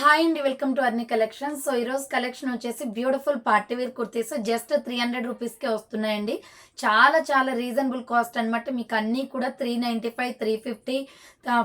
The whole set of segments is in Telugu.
హాయ్ అండి welcome to Arni collection so ఈరోజు కలెక్షన్ వచ్చేసి beautiful party wear kurtis. Just three hundred రూపీస్కే వస్తున్నాయండి. చాలా చాలా రీజనబుల్ కాస్ట్ అనమాట మీకు అన్నీ కూడా three ninety five three fifty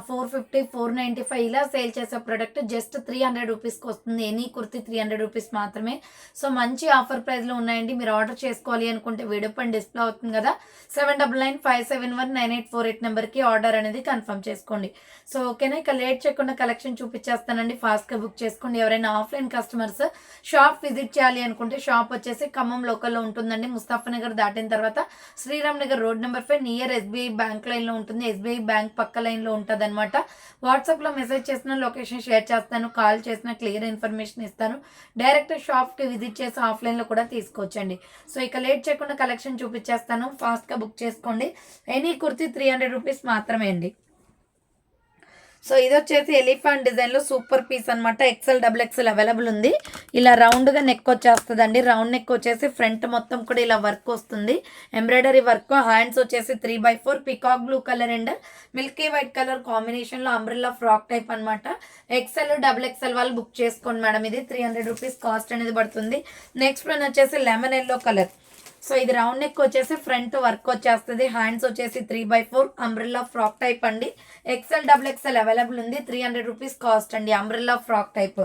four fifty four ninety five ఇలా సేల్ చేసే ప్రోడక్ట్ జస్ట్ త్రీ హండ్రెడ్ రూపీస్కి వస్తుంది. Any kurti three hundred rupees మాత్రమే. సో మంచి ఆఫర్ ప్రైస్లో ఉన్నాయండి. మీరు ఆర్డర్ చేసుకోవాలి అనుకుంటే వీడియో పని డిస్ప్లే అవుతుంది కదా. Seven double nine five seven one nine eight four eight నెంబర్కి ఆర్డర్ అనేది కన్ఫర్మ్ చేసుకోండి. సో ఓకేనా? ఇక లేట్ చేయకుండా కలెక్షన్ చూపించేస్తానండి. ఫాస్ట్గా బుక్ చేసుకోండి. ఎవరైనా ఆఫ్లైన్ కస్టమర్స్ షాప్ విజిట్ చేయాలి అనుకుంటే షాప్ వచ్చేసి ఖమ్మం లోకల్లో ఉంటుందండి. ముస్తాఫా నగర్ దాటిన తర్వాత Sriram Nagar road number five near SBI bank లైన్లో ఉంటుంది. ఎస్బీఐ బ్యాంక్ పక్క లైన్లో ఉంటుంది అనమాట వాట్సాప్లో మెసేజ్ చేసిన లొకేషన్ షేర్ చేస్తాను. కాల్ చేసిన క్లియర్ ఇన్ఫర్మేషన్ ఇస్తాను. డైరెక్ట్ షాప్కి విజిట్ చేసి ఆఫ్లైన్లో కూడా తీసుకోవచ్చండి. సో ఇక లేట్ చేయకుండా కలెక్షన్ చూపించేస్తాను. ఫాస్ట్గా బుక్ చేసుకోండి. Any kurti three hundred rupees మాత్రమే అండి. సో ఇది వచ్చేసి ఎలిఫెంట్ డిజైన్లో సూపర్ పీస్ అనమాట ఎక్సెల్ డబుల్ ఎక్సెల్ అవైలబుల్ ఉంది. ఇలా రౌండ్గా నెక్ వచ్చేస్తుందండి. రౌండ్ నెక్ వచ్చేసి ఫ్రంట్ మొత్తం కూడా ఇలా వర్క్ వస్తుంది. ఎంబ్రాయిడరీ వర్క్ హ్యాండ్స్ వచ్చేసి three by four peacock blue colour and milky white colour కాంబినేషన్లో అంబ్రిల్లా ఫ్రాక్ టైప్ అనమాట ఎక్సెల్ డబుల్ ఎక్సెల్ వాళ్ళు బుక్ చేసుకోండి మేడం. ఇది త్రీ హండ్రెడ్ రూపీస్ కాస్ట్ అనేది పడుతుంది. నెక్స్ట్ వన్ వచ్చేసి లెమన్ ఎల్లో కలర్ సో ఇది రౌండ్ నెక్ వచ్చేసి ఫ్రంట్ వర్క్ వచ్చేస్తుంది. హ్యాండ్స్ వచ్చేసి three by four umbrella frock type అండి. ఎక్సెల్ డబుల్ ఎక్సెల్ అవైలబుల్ ఉంది. త్రీ హండ్రెడ్ రూపీస్ కాస్ట్ అండి అంబ్రిల్లా ఫ్రాక్ టైప్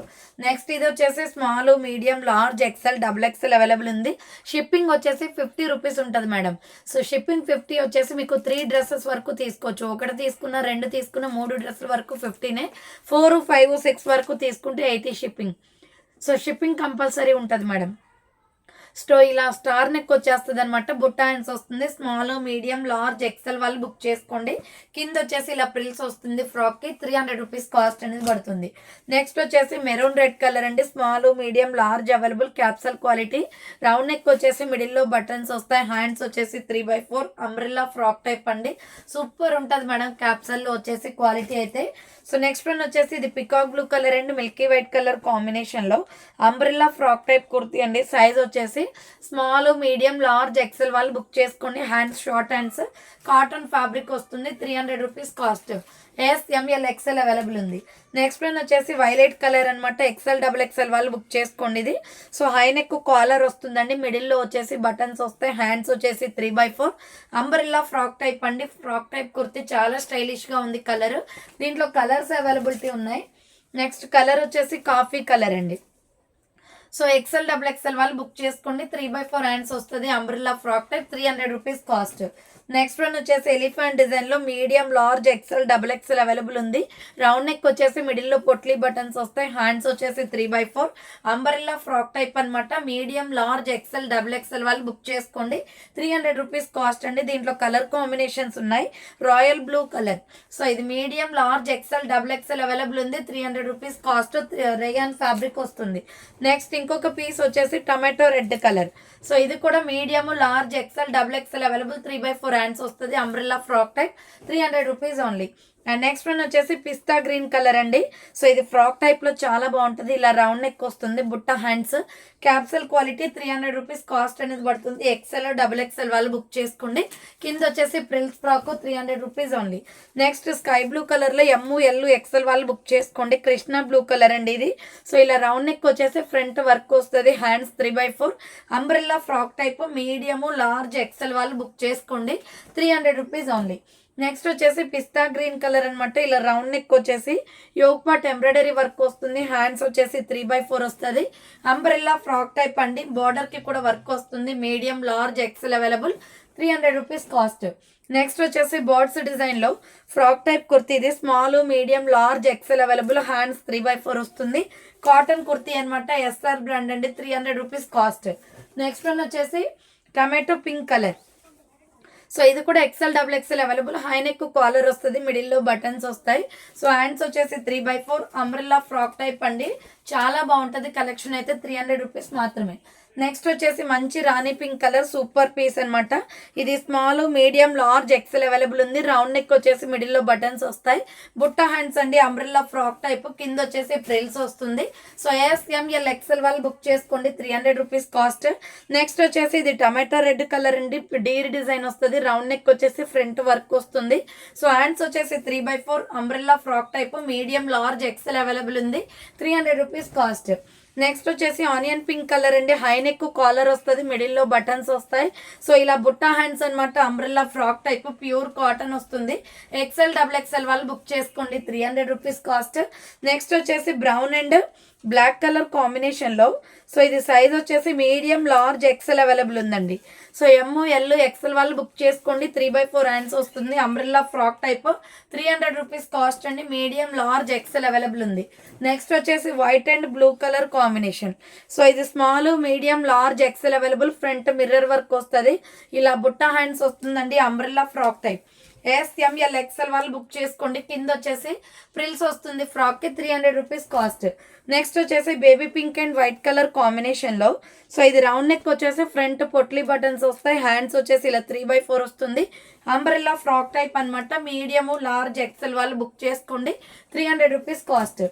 నెక్స్ట్ ఇది వచ్చేసి small medium large XL double XL available ఉంది. షిప్పింగ్ వచ్చేసి ఫిఫ్టీ రూపీస్ ఉంటుంది మేడం సో షిప్పింగ్ ఫిఫ్టీ వచ్చేసి మీకు త్రీ డ్రెస్సెస్ వరకు తీసుకోవచ్చు. ఒకటి తీసుకున్న రెండు తీసుకున్న మూడు డ్రెస్సుల వరకు ఫిఫ్టీనే ఫోర్ ఫైవ్ సిక్స్ వరకు తీసుకుంటే eighty shipping so shipping compulsory ఉంటుంది మేడం స్టో ఇలా స్టార్ నెక్ వచ్చేస్తుంది అనమాట బుట్ట వస్తుంది. స్మాల్ మీడియం లార్జ్ ఎక్సెల్ వాళ్ళు బుక్ చేసుకోండి. కింద వచ్చేసి ఇలా ప్రిల్స్ వస్తుంది ఫ్రాక్కి. త్రీ హండ్రెడ్ రూపీస్ కాస్ట్ అనేది పడుతుంది. నెక్స్ట్ వచ్చేసి మెరూన్ రెడ్ కలర్ అండి. Small medium large available capsule quality. Round neck వచ్చేసి మిడిల్లో బటన్స్ వస్తాయి. హ్యాండ్స్ వచ్చేసి three by four. Umbrella frock type అండి. సూపర్ ఉంటుంది మేడం క్యాప్సల్లో వచ్చేసి క్వాలిటీ అయితే. సో నెక్స్ట్ వన్ వచ్చేసి ఇది peacock blue colour and milky white colour కాంబినేషన్లో అంబ్రిల్లా ఫ్రాక్ టైప్ కుర్తీ అండి. సైజ్ వచ్చేసి స్మాల్ మీడియం లార్జ్ ఎక్సెల్ వాళ్ళు బుక్ చేసుకోండి hands short hands cotton fabric వస్తుంది. Three hundred rupees cost SML XL available ఉంది. నెక్స్ట్ వన్ వచ్చేసి వైలెట్ కలర్ అనమాట ఎక్సెల్ డబుల్ ఎక్సెల్ వాళ్ళు బుక్ చేసుకోండి ఇది. సో హై నెక్ కాలర్ వస్తుందండి. మిడిల్లో వచ్చేసి బటన్స్ వస్తాయి. హ్యాండ్స్ వచ్చేసి three by four umbrella frock type అండి. ఫ్రాక్ టైప్ కుర్తి చాలా స్టైలిష్గా ఉంది కలర్ దీంట్లో కలర్ కలర్స్ అవైలబిలిటీ ఉన్నాయి. నెక్స్ట్ కలర్ వచ్చేసి కాఫీ కలర్ అండి. సో ఎక్సెల్ డబుల్ ఎక్సెల్ వాళ్ళు బుక్ చేసుకోండి. త్రీ బై ఫోర్ హ్యాండ్స్ వస్తుంది. Umbrella frock type three hundred rupees cost. Next one వచ్చేసి ఎలిఫెంట్ డిజైన్లో medium large XL double XL available ఉంది. రౌండ్ నెక్ వచ్చేసి మిడిల్లో పొట్లీ బటన్స్ వస్తాయి. హ్యాండ్స్ వచ్చేసి three by four umbrella frock type అనమాట medium large XL double XL వాళ్ళు బుక్ చేసుకోండి. త్రీ హండ్రెడ్ రూపీస్ కాస్ట్ అండి. దీంట్లో కలర్ కాంబినేషన్స్ ఉన్నాయి. రాయల్ బ్లూ కలర్ సో ఇది medium large XL double XL available ఉంది. Three hundred rupees cost rayon fabric వస్తుంది. నెక్స్ట్ ఇంకొక పీస్ వచ్చేసి టమాటో రెడ్ కలర్ సో ఇది కూడా medium large XL double XL available three by four brands వస్తుంది. Umbrella frock type three hundred rupees only and next one వచ్చేసి పిస్తా గ్రీన్ కలర్ అండి. సో ఇది ఫ్రాక్ టైప్లో చాలా బాగుంటుంది. ఇలా రౌండ్ నెక్ వస్తుంది బుట్ట hands capsule quality three hundred rupees cost అనేది పడుతుంది. ఎక్సెల్ డబుల్ ఎక్సెల్ వాళ్ళు బుక్ చేసుకోండి. కింద వచ్చేసి frills frock three hundred rupees only next sky blue కలర్లో ఎమ్ము ఎల్ ఎక్సెల్ వాళ్ళు బుక్ చేసుకోండి. కృష్ణ బ్లూ కలర్ అండి ఇది. సో ఇలా రౌండ్ నెక్ వచ్చేసి ఫ్రంట్ వర్క్ వస్తుంది hands three by four umbrella frock type medium large XL వాళ్ళు బుక్ చేసుకోండి. Three hundred rupees only next వచ్చేసి పిస్తా గ్రీన్ కలర్ అనమాట ఇలా రౌండ్ నెక్ వచ్చేసి యోగ్ ఎంబ్రాయిడరీ వర్క్ వస్తుంది. హ్యాండ్స్ వచ్చేసి త్రీ బై ఫోర్ వస్తుంది. అంబ్రెల్లా ఫ్రాక్ టైప్ అండి. బార్డర్కి కూడా వర్క్ వస్తుంది. Medium large XL available. Three hundred rupees cost. Next వచ్చేసి బర్డ్స్ డిజైన్లో ఫ్రాక్ టైప్ కుర్తీ ఇది. Small medium large XL available. Hands three by four వస్తుంది. కాటన్ కుర్తీ అనమాట ఎస్ఆర్ బ్రాండ్ అండి. Three hundred rupees cost. Next one వచ్చేసి టమాటో పింక్ కలర్. సో ఇది కూడా XL double XL available high neck collar వస్తుంది మిడిల్లో బటన్స్ వస్తాయి. సో హ్యాండ్స్ వచ్చేసి three by four umbrella frock type అండి. చాలా బాగుంటుంది. కలెక్షన్ అయితే త్రీ హండ్రెడ్ రూపీస్ మాత్రమే. నెక్స్ట్ వచ్చేసి మంచి rani pink colour super piece అన్నమాట. ఇది small medium large XL available ఉంది. రౌండ్ నెక్ వచ్చేసి మిడిల్లో బటన్స్ వస్తాయి. బుట్ట హ్యాండ్స్ అండి అంబ్రెల్లా ఫ్రాక్ టైప్. కింద వచ్చేసి ఫ్రిల్స్ వస్తుంది. సో ఏఎస్ఎంఎల్ ఎక్సెల్ వాళ్ళు బుక్ చేసుకోండి. Three hundred rupees cost. Next వచ్చేసి ఇది టమాటో రెడ్ కలర్ అండి. డీర్ డిజైన్ వస్తుంది. రౌండ్ నెక్ వచ్చేసి ఫ్రంట్ వర్క్ వస్తుంది. సో హ్యాండ్స్ వచ్చేసి three by four umbrella frock type. Medium large XL available ఉంది. Three hundred rupees cost. Next వచ్చేసి ఆనియన్ పింక్ కలర్ అండి. హై నెక్ కాలర్ వస్తుంది మిడిల్లో బటన్స్ వస్తాయి. సో ఇలా బుట్టా హ్యాండ్స్ అనమాట umbrella frock type pure cotton వస్తుంది. ఎక్సెల్ డబుల్ ఎక్సెల్ వాళ్ళు బుక్ చేసుకోండి. Three hundred rupees cost next వచ్చేసి బ్రౌన్ అండ్ బ్లాక్ కలర్ కాంబినేషన్లో సో ఇది సైజ్ వచ్చేసి మీడియం లార్జ్ ఎక్సెల్ అవైలబుల్ ఉందండి. సో ఎమ్ ఎల్ ఎక్సెల్ వాళ్ళు బుక్ చేసుకోండి. త్రీ బై ఫోర్ హ్యాండ్స్ వస్తుంది. Umbrella frock type three hundred rupees cost అండి. మీడియం లార్జ్ ఎక్సెల్ అవైలబుల్ ఉంది. నెక్స్ట్ వచ్చేసి white and blue colour combination so ఇది small medium large XL available front mirror work వస్తుంది. ఇలా బుట్ట హ్యాండ్స్ వస్తుందండి. Umbrella frock type SML XL వాళ్ళు బుక్ చేసుకోండి. కింద వచ్చేసి ఫ్రిల్స్ వస్తుంది. ఫ్రాక్కి three hundred rupees cost next వచ్చేసి baby pink and white colour కాంబినేషన్లో సో ఇది రౌండ్ నెక్ వచ్చేసి ఫ్రంట్ పొట్లీ బటన్స్ వస్తాయి. హ్యాండ్స్ వచ్చేసి ఇలా త్రీ బై ఫోర్ వస్తుంది. అంబ్రెల్లా ఫ్రాక్ టైప్ అనమాట మీడియము లార్జ్ ఎక్సెల్ వాళ్ళు బుక్ చేసుకోండి. Three hundred rupees cost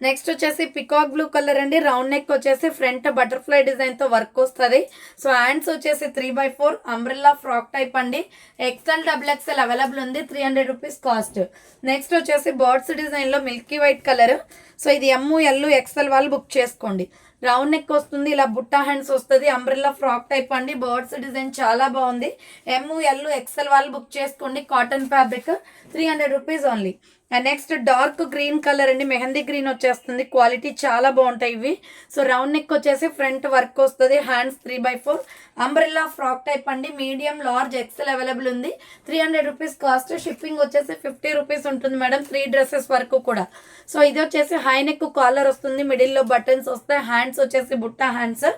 next వచ్చేసి పికాక్ బ్లూ కలర్ అండి. రౌండ్ నెక్ వచ్చేసి ఫ్రంట్ బటర్ఫ్లై డిజైన్తో వర్క్ వస్తుంది. సో హ్యాండ్స్ వచ్చేసి three by four umbrella frock type అండి. ఎక్స్ఎల్ డబుల్ ఎక్స్ఎల్ అవైలబుల్ ఉంది. Three hundred rupees cost next వచ్చేసి బర్డ్స్ డిజైన్లో మిల్కీ వైట్ కలర్ సో ఇది ఎమ్ము ఎల్లు ఎక్స్ఎల్ వాళ్ళు బుక్ చేసుకోండి. రౌండ్ నెక్ వస్తుంది. ఇలా బుట్టా హ్యాండ్స్ వస్తుంది. అంబ్రెల్లా ఫ్రాక్ టైప్ అండి. బర్డ్స్ డిజైన్ చాలా బాగుంది. ఎమ్ ఎల్ ఎక్స్ఎల్ వాళ్ళు బుక్ చేసుకోండి. Cotton fabric three hundred rupees only next dark green colour అండి. మెహందీ గ్రీన్ వచ్చేస్తుంది. క్వాలిటీ చాలా బాగుంటాయి ఇవి. సో రౌండ్ నెక్ వచ్చేసి ఫ్రంట్ వర్క్ వస్తుంది. Hands three by four umbrella frock type అండి. మీడియం లార్జ్ ఎక్సెల్ అవైలబుల్ ఉంది. Three hundred rupees cost shipping వచ్చేసి ఫిఫ్టీ రూపీస్ ఉంటుంది మేడం త్రీ డ్రెస్సెస్ వరకు కూడా. సో ఇది వచ్చేసి హై నెక్ కాలర్ వస్తుంది మిడిల్లో బటన్స్ వస్తాయి హ్యాండ్స్ వచ్చేసి బుట్టా హ్యాండ్స్.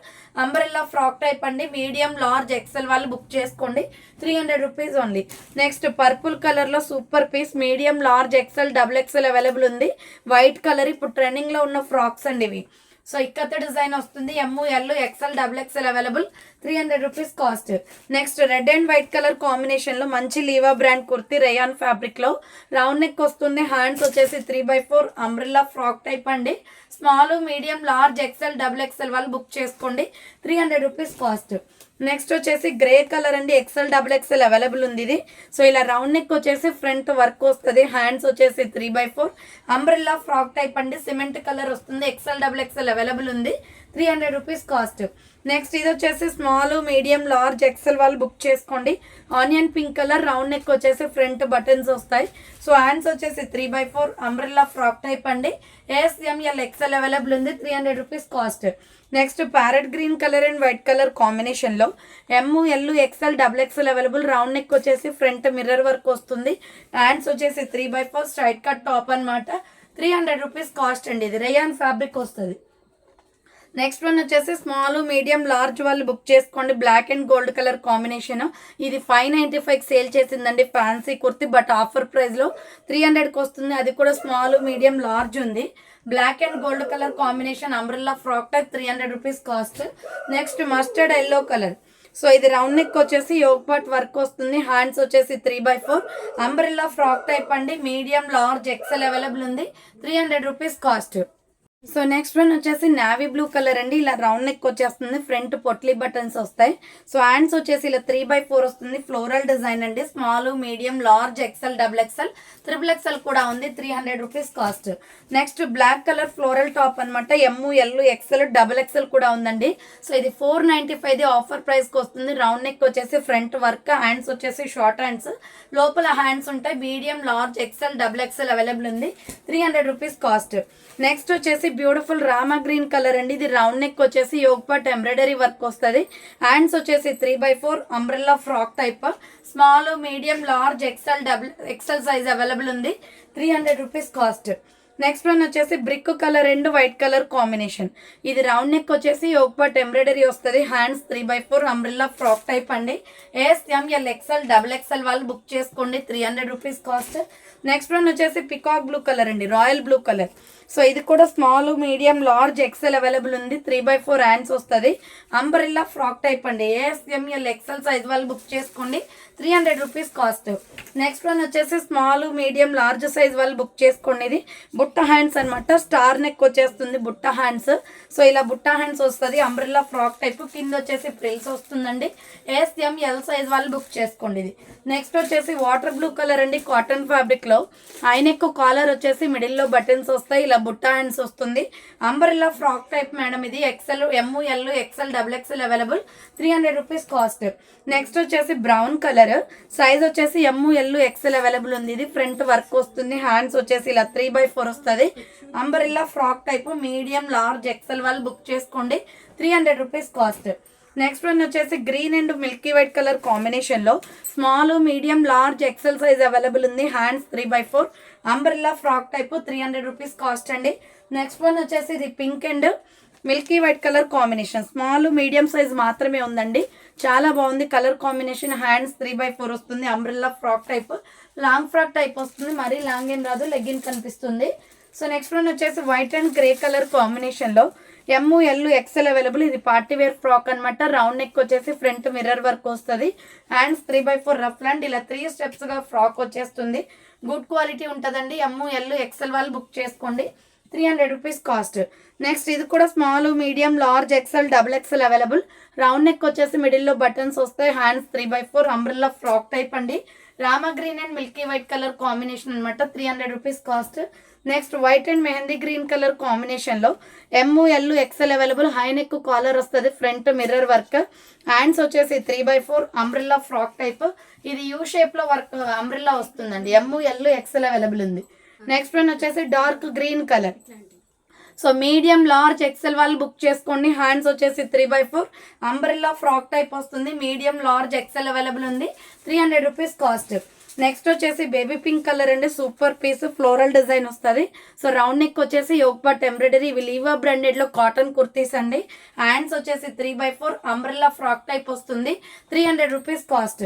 అంబ్రెల్లా ఫ్రాక్ టైప్ అండి. మీడియం లార్జ్ ఎక్సెల్ వాళ్ళు బుక్ చేసుకోండి. Three hundred rupees only. Next purple కలర్లో super piece medium large XL double XL available ఉంది. వైట్ కలర్ ఇప్పుడు ట్రెండింగ్లో ఉన్న ఫ్రాక్స్ అండి ఇవి. సో ఇక్కత డిజైన్ వస్తుంది. M L XL double XL available three hundred rupees cost next red and white colour కాంబినేషన్లో మంచి లీవా బ్రాండ్ కుర్తీ రేయాన్ ఫ్యాబ్రిక్లో రౌండ్ నెక్ వస్తుంది. హ్యాండ్స్ వచ్చేసి three by four umbrella frock type అండి. Small medium large XL double XL వాళ్ళు బుక్ చేసుకోండి. Three hundred rupees cost next వచ్చేసి గ్రే కలర్ అండి ఎక్సెల్ డబుల్ ఎక్సెల్ అవైలబుల్ ఉంది ఇది. సో ఇలా రౌండ్ నెక్ వచ్చేసి ఫ్రంట్ వర్క్ వస్తుంది. హ్యాండ్స్ వచ్చేసి three by four umbrella frock type అండి సిమెంట్ కలర్ వస్తుంది. ఎక్సెల్ డబుల్ ఎక్సెల్ అవైలబుల్ ఉంది. Three hundred rupees cost next ఇది వచ్చేసి స్మాల్ మీడియం లార్జ్ ఎక్సెల్ వాళ్ళు బుక్ చేసుకోండి. Onion pink colour round neck వచ్చేసి ఫ్రంట్ బటన్స్ వస్తాయి. సో హ్యాండ్స్ వచ్చేసి three by four umbrella frock type అండి. S M L XL available ఉంది three hundred rupees cost next parrot green colour and white colour కాంబినేషన్లో. M L XL double XL available round neck వచ్చేసి ఫ్రంట్ మిర్రర్ వర్క్ వస్తుంది. హ్యాండ్స్ వచ్చేసి three by four straight cut top అనమాట త్రీ హండ్రెడ్ రూపీస్ కాస్ట్ అండి ఇది రేయాన్ ఫ్యాబ్రిక్ వస్తుంది. నెక్స్ట్ వన్ వచ్చేసి స్మాల్ మీడియం లార్జ్ వాళ్ళు బుక్ చేసుకోండి. Black and gold colour combination. ఇది ఫైవ్ నైంటీ ఫైవ్ సేల్ చేసిందండి ఫ్యాన్సీ కుర్తి బట్ ఆఫర్ ప్రైస్లో త్రీ హండ్రెడ్కి వస్తుంది. అది కూడా స్మాల్ మీడియం లార్జ్ ఉంది. Black and gold colour combination umbrella frock type three hundred rupees cost. Next mustard yellow colour. So ఇది రౌండ్ నెక్ వచ్చేసి యోగ్ పాట్ వర్క్ వస్తుంది. హ్యాండ్స్ వచ్చేసి three by four. Umbrella frock type అండి. మీడియం లార్జ్ ఎక్సెల్ అవైలబుల్ ఉంది. Three hundred rupees cost. So next one వచ్చేసి నావీ బ్లూ కలర్ అండి. ఇలా రౌండ్ నెక్ వచ్చేస్తుంది. ఫ్రంట్ పొట్లీ బటన్స్ వస్తాయి. సో హ్యాండ్స్ వచ్చేసి ఇలా త్రీ బై ఫోర్ వస్తుంది. ఫ్లోరల్ డిజైన్ అండి. Small medium large XL double XL triple XL కూడా ఉంది. Three hundred rupees cost next black colour floral top అనమాట M L XL double XL కూడా ఉందండి. సో ఇది ఫోర్ నైంటీ ఫైవ్ ఆఫర్ ప్రైస్కి వస్తుంది. రౌండ్ నెక్ వచ్చేసి ఫ్రంట్ వర్క్ హ్యాండ్స్ వచ్చేసి షార్ట్ హ్యాండ్స్ లోపల హ్యాండ్స్ ఉంటాయి. Medium large XL double XL available ఉంది. Three hundred rupees cost next వచ్చేసి బ్యూటిఫుల్ రామా గ్రీన్ కలర్ అండి. ఇది రౌండ్ నెక్ వచ్చేసి యోగపాట్ ఎంబ్రాయిడరీ వర్క్ వస్తుంది. హ్యాండ్స్ వచ్చేసి three by four umbrella frock type small medium large XL double XL size available ఉంది. Three hundred rupees cost next one వచ్చేసి brick colour and white colour combination ఇది రౌండ్ నెక్ వచ్చేసి ఒకపాట్ ఎంబ్రాయిడరీ వస్తుంది. Hands three by four umbrella frock type అండి. S M L XL double XL వాళ్ళు బుక్ చేసుకోండి. Three hundred rupees cost next one వచ్చేసి పికాక్ బ్లూ కలర్ అండి. రాయల్ బ్లూ కలర్ సో ఇది కూడా small medium large XL available ఉంది. త్రీ బై ఫోర్ హ్యాండ్స్ వస్తుంది. అంబ్రెల్లా ఫ్రాక్ టైప్ అండి. S M L XL size వాళ్ళు బుక్ చేసుకోండి. Three hundred rupees cost. Next one వచ్చేసి స్మాల్ మీడియం లార్జ్ సైజ్ వాళ్ళు బుక్ చేసుకోండి ఇది. బుట్ట హ్యాండ్స్ అనమాట స్టార్ నెక్ వచ్చేస్తుంది బుట్ట హ్యాండ్స్. సో ఇలా బుట్ట హ్యాండ్స్ వస్తుంది. Umbrella frock type. కింద వచ్చేసి ఫ్రిల్స్ వస్తుందండి. ఏఎస్ఎం ఎల్ సైజ్ వాళ్ళు బుక్ చేసుకోండి ఇది. నెక్స్ట్ వచ్చేసి వాటర్ బ్లూ కలర్ అండి. కాటన్ ఫ్యాబ్రిక్లో ఆయన ఎక్కువ కాలర్ వచ్చేసి మిడిల్లో బటన్స్ వస్తాయి. ఇలా బుట్ట హ్యాండ్స్ వస్తుంది. అంబ్రెల్లా ఫ్రాక్ టైప్ మేడం ఇది XL M L L XL double XL available three hundred rupees cost next వచ్చేసి బ్రౌన్ కలర్ సైజ్ వచ్చేసి ఎమ్ ఎల్ ఎక్సెల్ అవైలబుల్ ఉంది. ఇది ఫ్రంట్ వర్క్ వస్తుంది. హ్యాండ్స్ వచ్చేసి ఇలా త్రీ బై ఫోర్ వస్తుంది. Umbrella frock type medium large XL వాళ్ళు బుక్ చేసుకోండి. Three hundred rupees cost next one వచ్చేసి green and milky white colour కాంబినేషన్లో small medium large XL size available ఉంది. Hands three by four umbrella frock type three hundred rupees cost అండి. నెక్స్ట్ వన్ వచ్చేసి ఇది pink and milky white colour combination small medium size మాత్రమే ఉందండి. చాలా బాగుంది colour combination hands three by four వస్తుంది. Umbrella frock type long frock type వస్తుంది. మరీ లాంగ్ ఏం రాదు. లెగ్గిన్ కనిపిస్తుంది. సో నెక్స్ట్ వన్ వచ్చేసి వైట్ అండ్ గ్రే కలర్ కాంబినేషన్లో ఎమ్ము ఎల్ ఎక్సెల్ అవైలబుల్ ఇది పార్టీ వేర్ ఫ్రాక్ అనమాట రౌండ్ నెక్ వచ్చేసి ఫ్రంట్ మిర్రర్ వర్క్ వస్తుంది. Hands three by four ruff and ఇలా త్రీ స్టెప్స్గా ఫ్రాక్ వచ్చేస్తుంది. గుడ్ క్వాలిటీ ఉంటుందండి. ఎమ్ము ఎల్ ఎక్సెల్ వాళ్ళు బుక్ చేసుకోండి. Three hundred rupees cost next ఇది కూడా small medium large XL double XL available round neck వచ్చేసి మిడిల్లో బటన్స్ వస్తాయి. Hands three by four umbrella frock type అండి. Rama green and milky white colour combination అనమాట three hundred rupees cost next white and mehndi green colour కాంబినేషన్లో M L XL available high neck collar వస్తుంది ఫ్రంట్ మిర్రర్ వర్క్ హ్యాండ్స్ వచ్చేసి three by four umbrella frock type ఇది యూ షేప్లో వర్క్ అంబ్రిల్లా వస్తుందండి. ఎమ్ ఎల్ ఎక్సెల్ అవైలబుల్ ఉంది. నెక్స్ట్ వన్ వచ్చేసి dark green colour so medium large XL వాళ్ళు బుక్ చేసుకోండి. హ్యాండ్స్ వచ్చేసి three by four umbrella frock type వస్తుంది. మీడియం లార్జ్ ఎక్సెల్ అవైలబుల్ ఉంది. Three hundred rupees cost next వచ్చేసి బేబీ పింక్ కలర్ అండి. సూపర్ పీస్ ఫ్లోరల్ డిజైన్ వస్తుంది. సో రౌండ్ నెక్ వచ్చేసి యోగ్ బట్ ఎంబ్రాయిడరీ ఇవి లీవా బ్రాండెడ్లో కాటన్ కుర్తీస్ అండి. హ్యాండ్స్ వచ్చేసి three by four umbrella frock type వస్తుంది. Three hundred rupees cost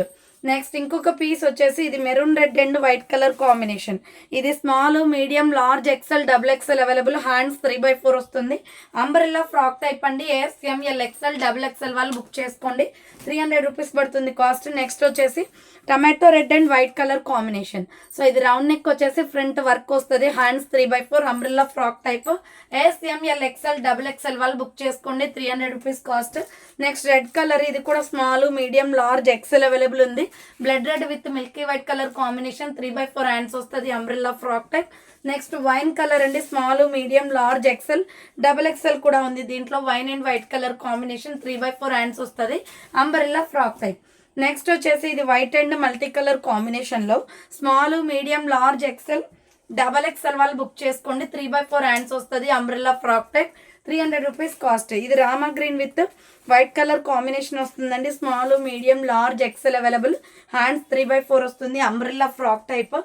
next ఇంకొక పీస్ వచ్చేసి ఇది maroon red and white colour combination. ఇది small medium large XL double XL available hands three by four వస్తుంది. అంబ్రెల్లా ఫ్రాక్ టైప్ అండి S M L XL double XL వాళ్ళు బుక్ చేసుకోండి. త్రీ హండ్రెడ్ రూపీస్ పడుతుంది కాస్ట్. నెక్స్ట్ వచ్చేసి tomato red and white colour combination. So ఇది రౌండ్ నెక్ వచ్చేసి ఫ్రంట్ వర్క్ వస్తుంది hands three by four umbrella frock type. S M L XL double XL వాళ్ళు బుక్ చేసుకోండి three hundred rupees cost. Next red colour ఇది కూడా small medium large XL available ఉంది. Blood red with milky white colour combination three by four hands వస్తుంది umbrella frock type next wine colour అండి small medium large XL double XL కూడా ఉంది దీంట్లో wine and white colour combination three by four hands వస్తుంది అంబ్రిల్లా ఫ్రాక్ టైప్ నెక్స్ట్ వచ్చేసి ఇది వైట్ అండ్ మల్టీ కలర్ కాంబినేషన్లో small medium large XL double XL వాళ్ళు బుక్ చేసుకోండి త్రీ బై ఫోర్ హ్యాండ్స్ వస్తుంది umbrella frock type three hundred rupees cost. ఇది Rama green with white colour combination వస్తుందండి. Small medium large XL available. Hands three by four వస్తుంది. Umbrella frock type.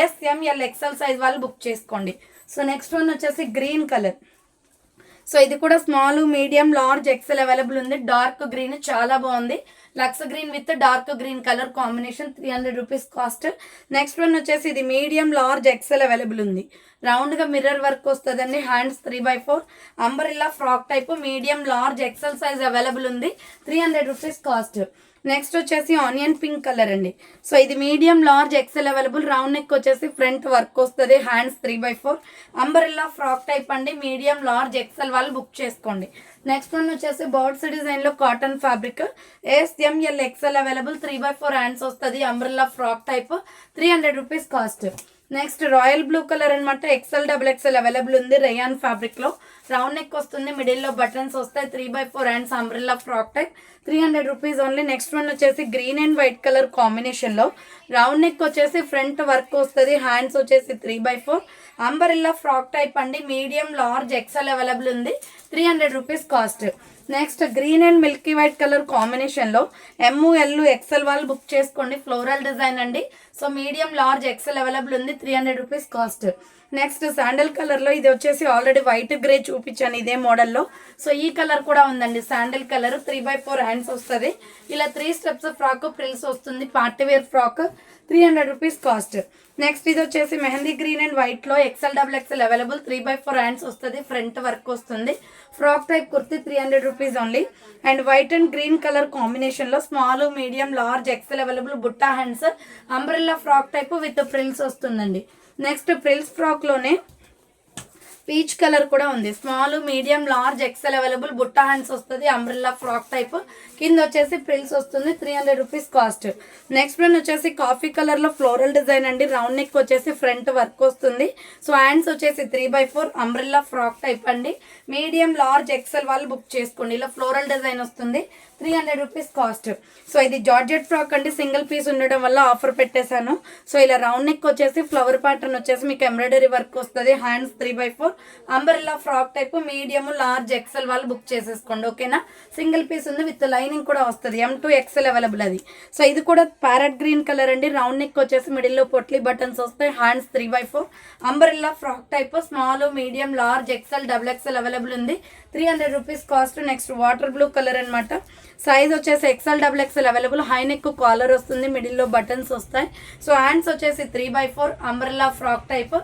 S M L XL size వాళ్ళు బుక్ చేసుకోండి. సో నెక్స్ట్ వన్ వచ్చేసి గ్రీన్ కలర్. సో ఇది కూడా small medium large XL available ఉంది. డార్క్ గ్రీన్ చాలా బాగుంది. Lux green with dark green colour combination three hundred rupees cost. Next one వచ్చేసి ఇది మీడియం లార్జ్ ఎక్సెల్ అవైలబుల్ ఉంది. రౌండ్గా మిర్రర్ వర్క్ వస్తుందండి. Hands three by four umbrella frock type medium large XL size available ఉంది. Three hundred rupees cost. Next వచ్చేసి ఆనియన్ పింక్ కలర్ అండి. సో ఇది medium large XL available round neck వచ్చేసి ఫ్రంట్ వర్క్ వస్తుంది. Hands three by four umbrella frock type అండి. మీడియం లార్జ్ ఎక్సెల్ వాళ్ళు బుక్ చేసుకోండి. నెక్స్ట్ వన్ వచ్చేసి బర్డ్స్ డిజైన్లో cotton fabric S M L XL available three by four hands వస్తుంది. Umbrella frock type three hundred rupees cost next royal blue colour అనమాట ఎక్సెల్ డబుల్ ఎక్సెల్ అవైలబుల్ ఉంది. రేయాన్ ఫ్యాబ్రిక్లో. రౌండ్ నెక్ వస్తుంది. మిడిల్లో బటన్స్ వస్తాయి. Three by four and umbrella frock type three hundred rupees only next one వచ్చేసి గ్రీన్ అండ్ వైట్ కలర్ కాంబినేషన్లో. రౌండ్ నెక్ వచ్చేసి ఫ్రంట్ వర్క్ వస్తుంది. హ్యాండ్స్ వచ్చేసి three by four umbrella frock type అండి. మీడియం లార్జ్ ఎక్సెల్ అవైలబుల్ ఉంది. Three hundred rupees cost next green and milky white colour కాంబినేషన్లో ఎమ్ము ఎల్లు ఎక్సెల్ వాళ్ళు బుక్ చేసుకోండి. ఫ్లోరల్ డిజైన్ అండి. So medium large XL available ఉంది. Three hundred rupees cost next sandal కలర్లో ఇది వచ్చేసి ఆల్రెడీ వైట్ గ్రే చూపించాను ఇదే మోడల్లో సో ఈ కలర్ కూడా ఉందండి. Sandal colour three by four hands వస్తుంది. ఇలా త్రీ స్టెప్స్ ఫ్రాక్ ప్రిల్స్ వస్తుంది. Party wear frock three hundred rupees cost next ఇది వచ్చేసి మెహందీ గ్రీన్ అండ్ వైట్లో XL double XL available three by four hands వస్తుంది ఫ్రంట్ వర్క్ వస్తుంది. Frock type kurti three hundred rupees only and white and green colour కాంబినేషన్లో small medium large XL available Butta hands umbrella frock type with frills వస్తుందండి. నెక్స్ట్ ఫ్రిల్స్ ఫ్రాక్లోనే పీచ్ కలర్ కూడా ఉంది. Small medium large XL available Butta hands వస్తుంది అంబ్రెల్లా ఫ్రాక్ టైప్. కింద వచ్చేసి ప్రిల్స్ వస్తుంది three hundred rupees cost next one వచ్చేసి కాఫీ కలర్లో ఫ్లోరల్ డిజైన్ అండి. రౌండ్ నెక్ వచ్చేసి ఫ్రంట్ వర్క్ వస్తుంది. సో హ్యాండ్స్ వచ్చేసి three by four umbrella frock type అండి. మీడియం లార్జ్ ఎక్సెల్ వాళ్ళు బుక్ చేసుకోండి. ఇలా ఫ్లోరల్ డిజైన్ వస్తుంది. Three hundred rupees cost. So ఇది జార్జెట్ ఫ్రాక్ అండి. సింగిల్ పీస్ ఉండడం వల్ల ఆఫర్ పెట్టేశాను. సో ఇలా రౌండ్ నెక్ వచ్చేసి ఫ్లవర్ ప్యాటర్న్ వచ్చేసి మీకు ఎంబ్రాయిడరీ వర్క్ వస్తుంది. Hands three by four. Umbrella frock type medium large XL వాళ్ళు బుక్ చేసేసుకోండి. ఓకేనా? సింగిల్ పీస్ ఉంది. విత్ లైనింగ్ కూడా వస్తుంది. ఎం టూ ఎక్సెల్ అవైలబుల్ అది. సో ఇది కూడా ప్యారెట్ గ్రీన్ కలర్ అండి. రౌండ్ నెక్ వచ్చేసి మిడిల్లో పొట్లీ బటన్స్ వస్తాయి. Hands three by four. Umbrella frock type small medium large XL double XL available ఉంది. Three hundred rupees cost next water blue colour అనమాట సైజ్ వచ్చేసి XL double XL available high neck collar వస్తుంది మిడిల్లో బటన్స్ వస్తాయి. సో హ్యాండ్స్ వచ్చేసి three by four umbrella frock type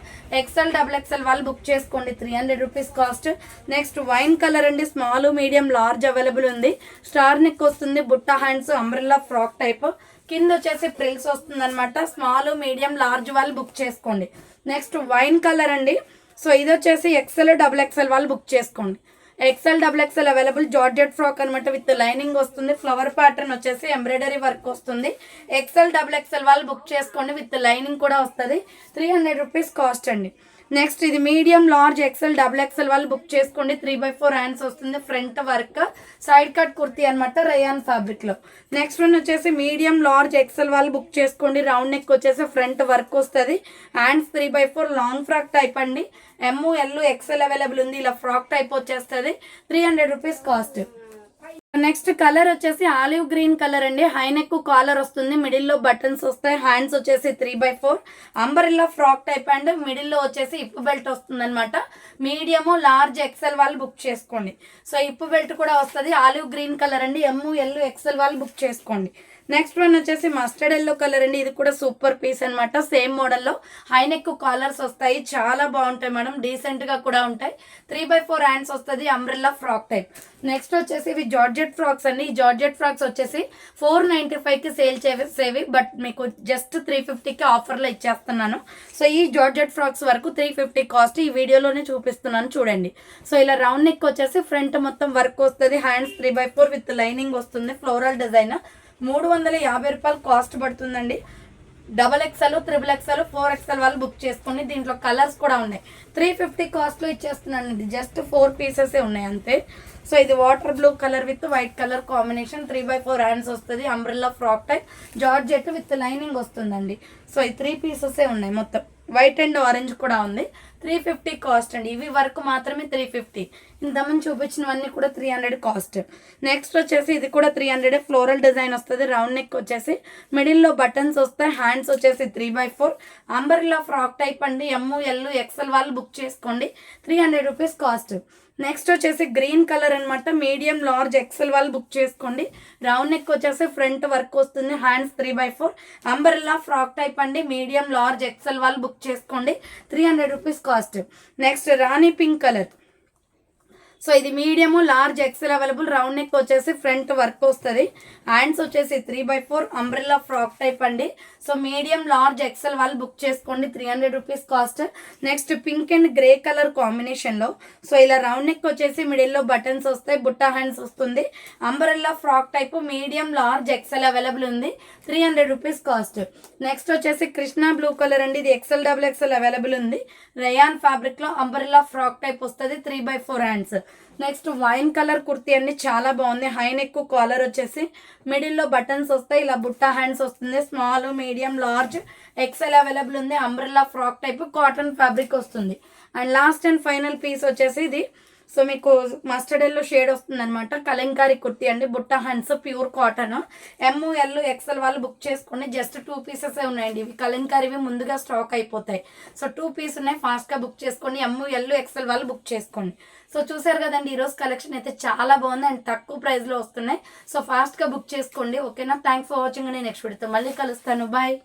XL double XL వాళ్ళు బుక్ చేసుకోండి. Three hundred rupees cost next wine colour అండి. స్మాల్ మీడియం లార్జ్ అవైలబుల్ ఉంది. స్టార్ నెక్ వస్తుంది బుట్ట హ్యాండ్స్ అంబ్రెల్లా ఫ్రాక్ టైప్ కింద వచ్చేసి ప్రిల్స్ వస్తుందన్నమాట. స్మాల్ మీడియం లార్జ్ వాళ్ళు బుక్ చేసుకోండి. నెక్స్ట్ వైన్ కలర్ అండి. సో ఇది వచ్చేసి ఎక్సెల్ డబుల్ ఎక్సెల్ వాళ్ళు బుక్ చేసుకోండి. XL double XL available georgette frock అనమాట విత్ లైనింగ్ వస్తుంది ఫ్లవర్ ప్యాటర్న్ వచ్చేసి ఎంబ్రాయిడరీ వర్క్ వస్తుంది. ఎక్సెల్ డబుల్ ఎక్సెల్ వాళ్ళు బుక్ చేసుకోండి విత్ లైనింగ్ కూడా వస్తుంది. త్రీ హండ్రెడ్ రూపీస్ కాస్ట్ అండి. నెక్స్ట్ ఇది medium large XL double XL వాళ్ళు బుక్ చేసుకోండి. త్రీ బై ఫోర్ హ్యాండ్స్ వస్తుంది. Front work side cut kurti అనమాట రయాన్ ఫ్యాబ్రిక్లో. నెక్స్ట్ వన్ వచ్చేసి మీడియం లార్జ్ ఎక్సెల్ వాళ్ళు బుక్ చేసుకోండి. రౌండ్ నెక్ వచ్చేసి ఫ్రంట్ వర్క్ వస్తుంది. Hands three by four long frock type అండి. ఎమ్ ఎల్ ఎక్సెల్ అవైలబుల్ ఉంది. ఇలా ఫ్రాక్ టైప్ వచ్చేస్తుంది. Three hundred rupees cost next colour వచ్చేసి ఆలివ్ గ్రీన్ కలర్ అండి. హై నెక్ కాలర్ వస్తుంది. మిడిల్లో బటన్స్ వస్తాయి. హ్యాండ్స్ వచ్చేసి three by four umbrella frock type and మిడిల్లో వచ్చేసి ఇప్పు బెల్ట్ వస్తుంది అనమాట మీడియము లార్జ్ ఎక్సెల్ వాళ్ళు బుక్ చేసుకోండి. సో ఇప్పు బెల్ట్ కూడా వస్తుంది. ఆలివ్ గ్రీన్ కలర్ అండి. ఎమ్ ఎల్ ఎక్సెల్ వాళ్ళు బుక్ చేసుకోండి. నెక్స్ట్ వన్ వచ్చేసి మస్టర్డ్ ఎల్లో కలర్ అండి. ఇది కూడా సూపర్ పీస్ అనమాట సేమ్ మోడల్లో హై నెక్ కాలర్స్ వస్తాయి. చాలా బాగుంటాయి మేడం. డీసెంట్గా కూడా ఉంటాయి. త్రీ బై ఫోర్ హ్యాండ్స్ వస్తుంది. అంబ్రెల్లా ఫ్రాక్ టైప్ నెక్స్ట్ వచ్చేసి ఇవి జార్జెట్ ఫ్రాక్స్ అండి. ఈ జార్జెట్ ఫ్రాక్స్ వచ్చేసి ఫోర్ నైంటీ ఫైవ్కి సేల్ చేసేవి బట్ మీకు జస్ట్ త్రీ ఫిఫ్టీకి ఆఫర్లో ఇచ్చేస్తున్నాను. సో ఈ జార్జెట్ ఫ్రాక్స్ వరకు త్రీ ఫిఫ్టీ కాస్ట్ ఈ వీడియోలోనే చూపిస్తున్నాను. చూడండి. సో ఇలా రౌండ్ నెక్ వచ్చేసి ఫ్రంట్ మొత్తం వర్క్ వస్తుంది. Hands three by four with lining వస్తుంది. ఫ్లోరల్ డిజైన్ మూడు వందల యాభై రూపాయలు కాస్ట్ పడుతుందండి. Double XL triple XL four XL వాళ్ళు బుక్ చేసుకోండి దీంట్లో కలర్స్ కూడా ఉన్నాయి. త్రీ ఫిఫ్టీ కాస్ట్లో ఇచ్చేస్తున్నానండి. జస్ట్ ఫోర్ పీసెసే ఉన్నాయి అంతే. సో ఇది water blue colour with white colour combination three by four hands వస్తుంది. Umbrella frock type georgette with lining వస్తుందండి. సో ఈ త్రీ పీసెసే ఉన్నాయి మొత్తం. వైట్ అండ్ ఆరెంజ్ కూడా ఉంది. త్రీ ఫిఫ్టీ కాస్ట్ అండి. ఇవి వరకు మాత్రమే త్రీ ఫిఫ్టీ. ఇంతమంది చూపించినవన్నీ కూడా త్రీ హండ్రెడ్ కాస్ట్. నెక్స్ట్ వచ్చేసి ఇది కూడా త్రీ హండ్రెడ్ ఫ్లోరల్ డిజైన్ వస్తుంది. రౌండ్ నెక్ వచ్చేసి మిడిల్లో బటన్స్ వస్తాయి. హ్యాండ్స్ వచ్చేసి three by four. Umbrella frock type అండి. ఎమ్ము ఎల్ ఎక్సెల్ వాళ్ళు బుక్ చేసుకోండి. Three hundred rupees cost. Next వచ్చేసి గ్రీన్ కలర్ అనమాట మీడియం లార్జ్ ఎక్సెల్ వాళ్ళు బుక్ చేసుకోండి. రౌండ్ నెక్ వచ్చేసి ఫ్రంట్ వర్క్ వస్తుంది. Hands three by four umbrella frock type అండి. మీడియం లార్జ్ ఎక్సెల్ వాళ్ళు బుక్ చేసుకోండి. Three hundred rupees cost next రాణి పింక్ కలర్ సో ఇది medium large XL available round neck వచ్చేసి ఫ్రంట్ వర్క్ వస్తుంది. హ్యాండ్స్ వచ్చేసి three by four umbrella frock type అండి. సో మీడియం లార్జ్ ఎక్సెల్ వాళ్ళు బుక్ చేసుకోండి. Three hundred rupees cost next pink and grey colour కాంబినేషన్లో సో ఇలా రౌండ్ నెక్ వచ్చేసి మిడిల్లో బటన్స్ వస్తాయి బుట్టా హ్యాండ్స్ వస్తుంది. Umbrella frock type medium large XL available ఉంది. Three hundred rupees cost next వచ్చేసి కృష్ణా బ్లూ కలర్ అండి. ఇది ఎక్సెల్ డబుల్ ఎక్సెల్ అవైలబుల్ ఉంది. రయాన్ ఫ్యాబ్రిక్లో అంబ్రెల్లా ఫ్రాక్ టైప్ వస్తుంది three by four hands next wine colour kurti అండి చాలా బాగుంది హై నెక్ కాలర్ వచ్చేసి మిడిల్లో బటన్స్ వస్తాయి ఇలా బుట్టా హ్యాండ్స్ వస్తుంది. Small medium large XL available ఉంది. Umbrella frock type cotton fabric వస్తుంది. And last and final piece వచ్చేసి ఇది సో మీకు మస్టర్డ్ ఎల్లో షేడ్ వస్తుందన్నమాట. కలంకారీ కుర్తి అండి. బుట్ట hands pure cotton M L XL వాళ్ళు బుక్ చేసుకోండి జస్ట్ టూ పీసెస్ ఉన్నాయండి. ఇవి కలంకారీవి ముందుగా స్టాక్ అయిపోతాయి. సో టూ పీస్ ఉన్నాయి. ఫాస్ట్గా బుక్ చేసుకోండి. ఎమ్ ఎల్ ఎక్సెల్ వాళ్ళు బుక్ చేసుకోండి. సో చూసారు కదండి ఈరోజు కలెక్షన్ అయితే చాలా బాగుంది అండ్ తక్కువ ప్రైస్లో వస్తున్నాయి. సో ఫాస్ట్గా బుక్ చేసుకోండి. ఓకేనా థ్యాంక్స్ ఫర్ వాచింగ్ నేను నెక్స్ట్ పెడతాను మళ్ళీ కలుస్తాను. బాయ్